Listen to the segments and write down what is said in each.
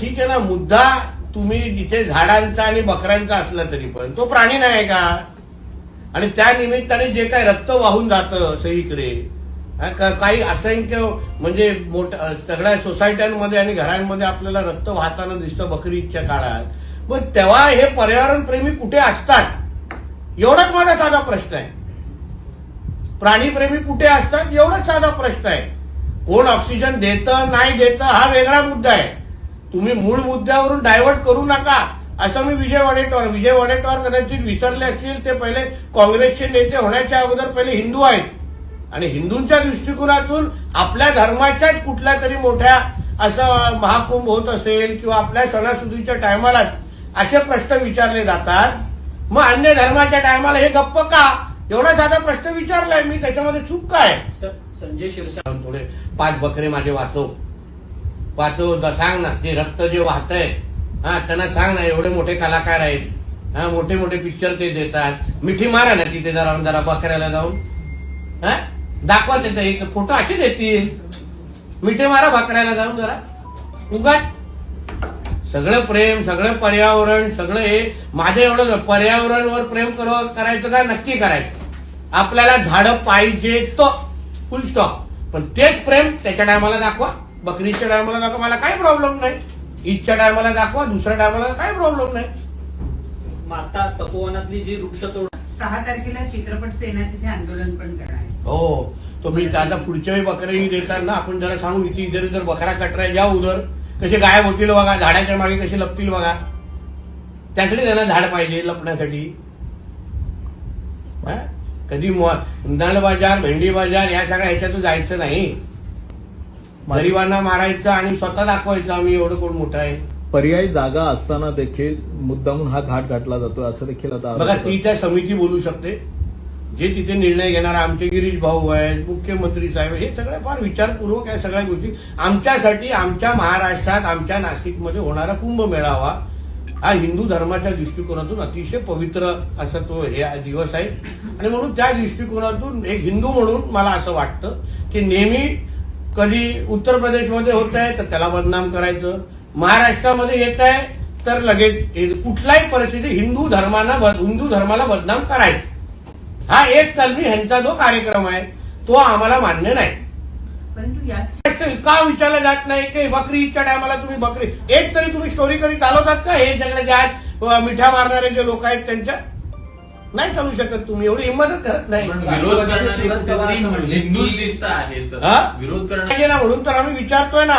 ठीक आहे ना मुद्दा तुम्ही जिथे झाडांचा आणि बकऱ्यांचा असला तरी पण तो प्राणी नाही का? आणि त्या निमित्ताने जे काही रक्त वाहून जातं सगळीकडे काही असंख्य म्हणजे मोठ्या सगळ्या सोसायट्यांमध्ये आणि घरांमध्ये आपल्याला रक्त वाहताना दिसतं बकरीच्या काळात. मग तेव्हा हे पर्यावरणप्रेमी कुठे असतात? एवढाच माझा साधा प्रश्न आहे. प्राणीप्रेमी कुठे असतात? एवढाच साधा प्रश्न आहे. कोण ऑक्सिजन देतं नाही देतं हा वेगळा मुद्दा आहे. तुम्ही मूळ मुद्द्यावरून डायव्हर्ट करू नका. असं मी विजय वडेट्टीवार विजय वडेट्टीवार कदाचित विसरले असतील ते पहिले काँग्रेसचे नेते होण्याच्या अगोदर पहिले हिंदू आहेत. आणि हिंदूंच्या दृष्टिकोनातून आपल्या धर्माच्याच कुठल्या तरी मोठ्या असं महाकुंभ होत असेल किंवा आपल्या सणासुदीच्या टायमाला असे प्रश्न विचारले जातात. मग अन्य धर्माच्या टायमाला हे गप्प का? एवढा साधा प्रश्न विचारलाय मी त्याच्यामध्ये चूक काय? संजय शिरसाट थोडे पाच बकरे माझे वाचव. वाचव सांग ना. ते रक्त जे वाहतंय हा त्यांना सांग ना एवढे मोठे कलाकार आहेत. हा मोठे मोठे पिक्चर ते देतात. मिठी मारा ना तिथे जरा जरा बकऱ्याला जाऊन. हा? दाखवा तिथे एक फोटो असे देतील. मिठी मारा बकऱ्याला जाऊन जरा. उगाच. सगळं प्रेम सगळं पर्यावरण सगळं हे. माझं एवढं पर्यावरणवर प्रेम करायचं का? नक्की करायचं. आपल्याला झाडं पाहिजे तो. फुल स्टॉप पण तेच प्रेम त्याच्या टायमाला दाखवा. बकरीच्या टायमाला दाखवा मला काही प्रॉब्लेम नाही. ईदच्या टायमाला दाखवा दुसऱ्या टायमाला काही प्रॉब्लेम नाही. माता तपोवनातली जी वृक्षतोड सहा तारखेला चित्रपट सेना तिथे आंदोलन पण करणार आहे. हो तो मी आता पुढच्या वेळी बकरेही देतात ना आपण जरा सांगू इथे इधर इधर बकरा कटराय जा उधर. कसे गायब होतील बघा झाडाच्या मागे कसे लपतील बघा. त्यासाठी त्यांना झाड पाहिजे लपण्यासाठी. हा? कधी उंदाळ बाजार भेंडी बाजार या सगळ्या ह्याच्यातून जायचं नाही. गरिबांना मारायचं आणि स्वतः दाखवायचं आम्ही एवढं कोण मोठं आहे? पर्यायी जागा असताना देखील मुद्दामून हा घाट घातला जातोय असं देखील आता बघा ती त्या समिती बोलू शकते. जे तिथे निर्णय घेणार आमचे गिरीश भाऊ आहेत मुख्यमंत्री साहेब हे सगळं फार विचारपूर्वक या सगळ्या गोष्टी. आमच्यासाठी आमच्या महाराष्ट्रात आमच्या नाशिकमध्ये होणारा कुंभ मेळावा हा हिंदू धर्माच्या दृष्टिकोनातून अतिशय पवित्र असा तो हे दिवस आहे. आणि म्हणून त्या दृष्टिकोनातून एक हिंदू म्हणून मला असं वाटतं की नेहमी कधी उत्तर प्रदेशमध्ये होत आहे तर त्याला बदनाम करायचं. महाराष्ट्रामध्ये येत आहे तर लगेच हे- कुठल्याही परिस्थिती हिंदू धर्माला बद- हिंदू धर्माला बदनाम करायचं. हा एक कलमी ह्यांचा जो कार्यक्रम आहे तो आम्हाला मान्य नाही. का विचारला जात नाही की बकरी ईदच्या टायमाला तुम्ही बकरी एक तरी तुम्ही स्टोरी कधी चालवतात का? हे सगळे जे आहेत अ, मिठ्या मारणारे जे लोक आहेत त्यांच्या नाही चालू शकत तुम्ही एवढी हिंमतच करत नाही. विरोध करणारी हिंदू लिस्ट? विरोध पाहिजे ना म्हणून तर आम्ही विचारतोय ना.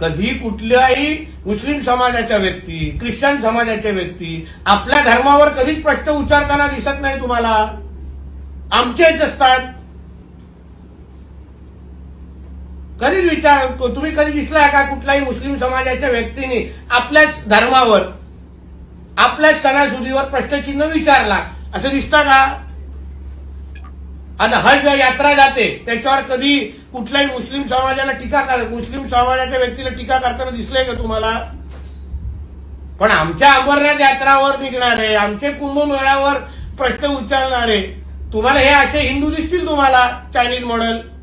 कधी कुठल्याही मुस्लिम समाजाच्या व्यक्ती ख्रिश्चन समाजाच्या व्यक्ती आपल्या धर्मावर कधीच प्रश्न उच्चारताना दिसत नाही तुम्हाला. आमचेच असतात. कधीच विचार तुम्ही कधी दिसलाय का कुठल्याही मुस्लिम समाजाच्या व्यक्तीने आपल्याच धर्मावर? आपल्याच सणासुदीवर प्रश्नचिन्ह विचारला. असं दिसतं का? आता हज यात्रा जाते. त्याच्यावर कधी कुठल्याही मुस्लिम समाजाला टीका कर मुस्लिम समाजाच्या व्यक्तीला टीका करताना दिसलंय का तुम्हाला? पण आमच्या अमरनाथ यात्रावर निघणारे आमचे कुंभमेळ्यावर प्रश्न उचलणारे तुम्हाला हे असे हिंदू दिसतील तुम्हाला चायनीज मॉडेल.